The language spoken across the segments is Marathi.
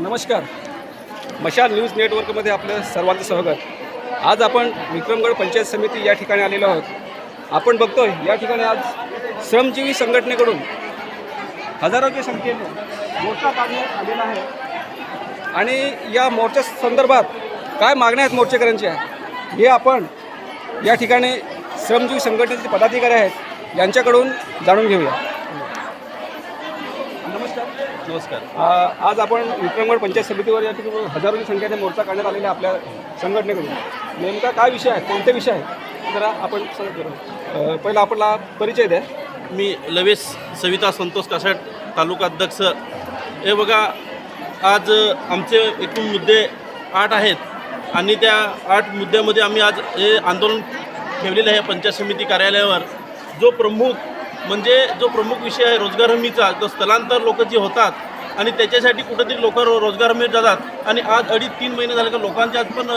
नमस्कार. मशाल न्यूज नेटवर्कमध्ये आपलं सर्वांचं स्वागत. आज आपण विक्रमगड पंचायत समिती या ठिकाणी आलेलो आहोत. आपण बघतोय या ठिकाणी आज श्रमजीवी संघटनेकडून हजारोच्या संख्येने मोर्चा काढण्यात आलेला आहे. आणि या मोर्चा संदर्भात काय मागण्या आहेत मोर्चेकऱ्यांच्या? हे आपण या ठिकाणी श्रमजीवी संघटनेचे पदाधिकारी आहेत यांच्याकडून जाणून घेऊया. नमस्कार. आज आपण विक्रमगड पंचायत समितीवर या ठिकाणी हजारोची संख्येने मोर्चा काढण्यात आलेला आपल्या संघटनेकडून. नेमका काय विषय आहे? कोणते विषय आहे? जरा आपण करू. पहिला आपला परिचय द्या. मी लवेश सविता संतोष कासाट तालुका अध्यक्ष. हे बघा आज आमचे एकूण मुद्दे आठ आहेत आणि त्या आठ मुद्द्यामध्ये आम्ही आज हे आंदोलन ठेवलेलं आहे पंचायत समिती कार्यालयावर. जो प्रमुख म्हणजे जो प्रमुख विषय आहे रोजगार हमीचा जो स्थलांतर लोक जे होतात आणि त्याच्यासाठी कुठेतरी लोक रो रोजगार हमी जातात. आणि आज अडीच तीन महिने झाले का लोकांची आज पण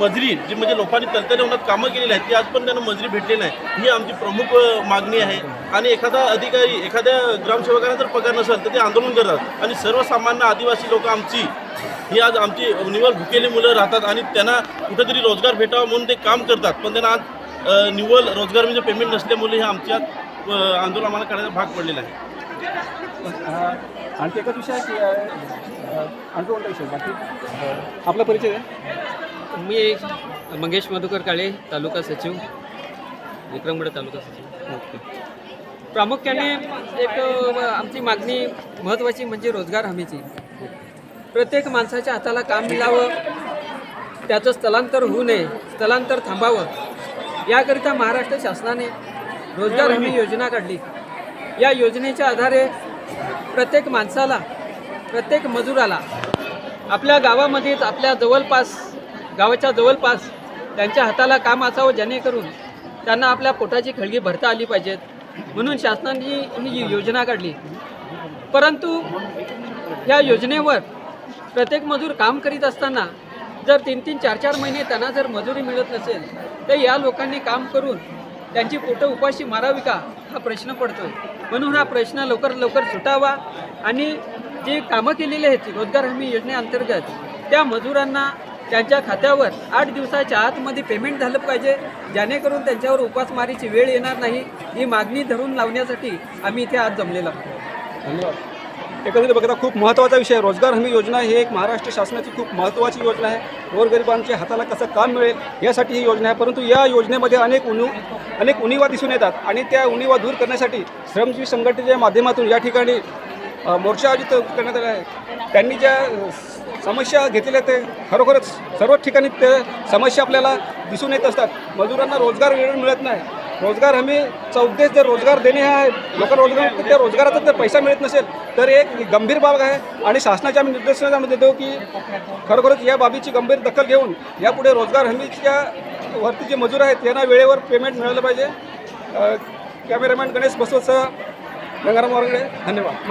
मजरी मजुरी जी म्हणजे लोकांनी तलतले उन्हात कामं केलेली आहेत ती आज पण त्यांना मजुरी भेटली नाही. ही आमची प्रमुख मागणी आहे. आणि एखादा अधिकारी एखाद्या ग्रामसेवकांना जर पगार नसेल तर ते आंदोलन करतात. आणि सर्वसामान्य आदिवासी लोक आमची ही आज आमची निवड भुकेली मुलं राहतात आणि त्यांना कुठेतरी रोजगार भेटावा म्हणून ते काम करतात. पण त्यांना आज निव्वळ रोजगार म्हणजे पेमेंट नसल्यामुळे हे आमच्या आंदोलन आम्हाला करण्याचा भाग पडलेला आहे. आणखी एकच विषय आहे की आणखी कोणता विषय बाकी? आपला परिचय द्या. मी मंगेश मधुकर काळे तालुका सचिव विक्रमगड तालुका सचिव. ओके. प्रामुख्याने एक आमची मागणी महत्त्वाची म्हणजे रोजगार हमीची. प्रत्येक माणसाच्या हाताला काम मिळावं त्याचं स्थलांतर होऊ नये स्थलांतर थांबावं. याकरिता महाराष्ट्र शासनाने रोजगार हमी योजना काढली. या योजनेच्या आधारे प्रत्येक माणसाला प्रत्येक मजुराला आपल्या गावामध्येच आपल्या जवळपास गावाच्या जवळपास त्यांच्या हाताला काम असावं जेणेकरून त्यांना आपल्या पोटाची खळगी भरता आली पाहिजेत. म्हणून शासनाने ही योजना काढली. परंतु या योजनेवर प्रत्येक मजूर काम करीत असताना जर तीन तीन चार चार महिने त्यांना जर मजुरी मिळत नसेल तर या लोकांनी काम करून त्यांची पोटं उपाशी मारावी का? हा प्रश्न पडतोय. म्हणून हा प्रश्न लवकर लवकर सुटावा आणि जी कामं केलेली आहेत रोजगार हमी योजनेअंतर्गत त्या मजुरांना त्यांच्या खात्यावर आठ दिवसाच्या आतमध्ये पेमेंट झालं पाहिजे जेणेकरून त्यांच्यावर उपासमारीची वेळ येणार नाही. ही मागणी धरून लावण्यासाठी आम्ही इथे आज जमलेलो धन्यवाद. एकंदरीत बघता खूप महत्त्वाचा विषय रोजगार हमी योजना ही एक महाराष्ट्र शासनाची खूप महत्त्वाची योजना आहे. गोरगरिबांच्या हाताला कसं काम मिळेल यासाठी ही योजना आहे. परंतु या योजनेमध्ये अनेक उणीव अनेक उणीवा दिसून येतात. आणि त्या उणीवा दूर करण्यासाठी श्रमजीवी संघटनेच्या माध्यमातून या ठिकाणी मोर्चा आयोजित करण्यात आला आहे. त्यांनी ज्या समस्या घेतलेल्या ते खरोखरच सर्वच ठिकाणी ते समस्या आपल्याला दिसून येत असतात. मजुरांना रोजगार वेळ मिळत नाही. रोजगार हमी चा उद्देश जर रोजगार देणे हा आहे लोक रोजगार त्या रोजगाराचा जर पैसा मिळत नसेल तर एक गंभीर बाब आहे. आणि शासनाच्या आम्ही निर्देशनामध्ये देतो की खरोखरच या बाबीची गंभीर दखल घेऊन यापुढे रोजगार हमीच्या वरती जे मजूर आहेत यांना वेळेवर पेमेंट मिळालं पाहिजे. कॅमेरामॅन गणेश बसवसह गंगाराम वारगडे धन्यवाद.